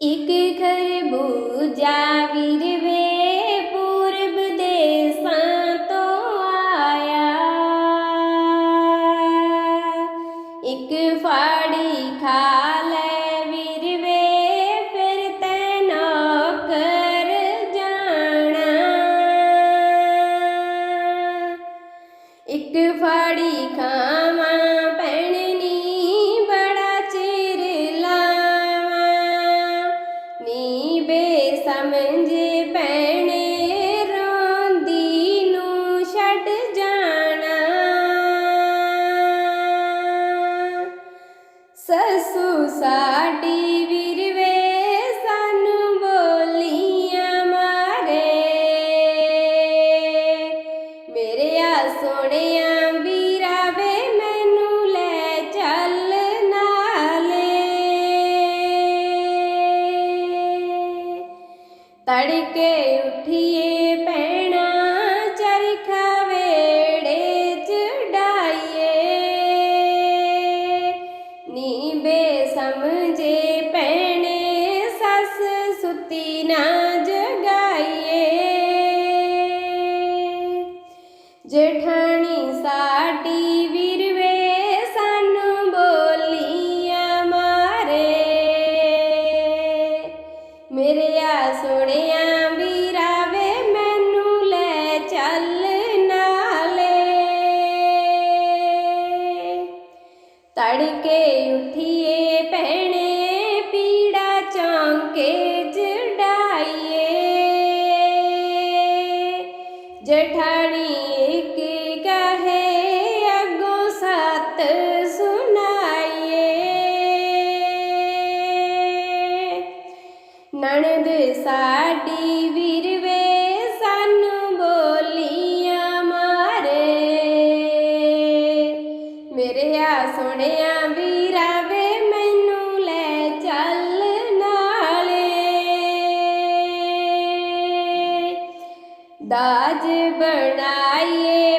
ਇੱਕ ਖਰਬੂਜਾ ਵੀਰ ਵੇ ਪੂਰਬ ਦੇਸਾਂ ਤੋਂ ਆਇਆ। ਇੱਕ ਫਾ ਬੇਸਮਝ ਪੈਣੇ ਰੋਂਦੀ ਨੂੰ ਛੱਡ ਜਾਣਾ। ਸਸੂ ਸਾਡੀ ਤੜਕੇ ਉਠੀਏ ਭੈਣਾ, ਚਰਖਾ ਵੇੜੇ ਚੜਾਈਏ ਨੀ ਬੇਸਮਝੇ ਭੈਣੇ, ਸੱਸ ਸੁਤੀ ਨਾ ਜਗਾਈਏ। ਜਠਾਣੀ ਸਾਡੀ ਮੇਰੇ ਆ ਸੋਹਣਿਆ ਵੀਰਾ ਵੇ, ਮੈਨੂੰ ਲੈ ਚੱਲ ਨਾਲੇ। ਤੜਕੇ ਉਠੀਏ ਭੈਣੇ, ਪੀੜਾ ਚੌਂਕੇ ਚੜਾਈਏ। ਜਠਾਣੀ ਸਾਡੀ ਵੀਰਵੇ ਸਾਨੂੰ ਬੋਲੀਆਂ ਮਾਰੇ। ਮੇਰੇ ਆ ਸੋਹਣਿਆ ਵੀਰਾ ਵੇ, ਮੈਨੂੰ ਲੈ ਚੱਲ ਨਾਲੇ। ਦਾਜ ਬਣਾਈਏ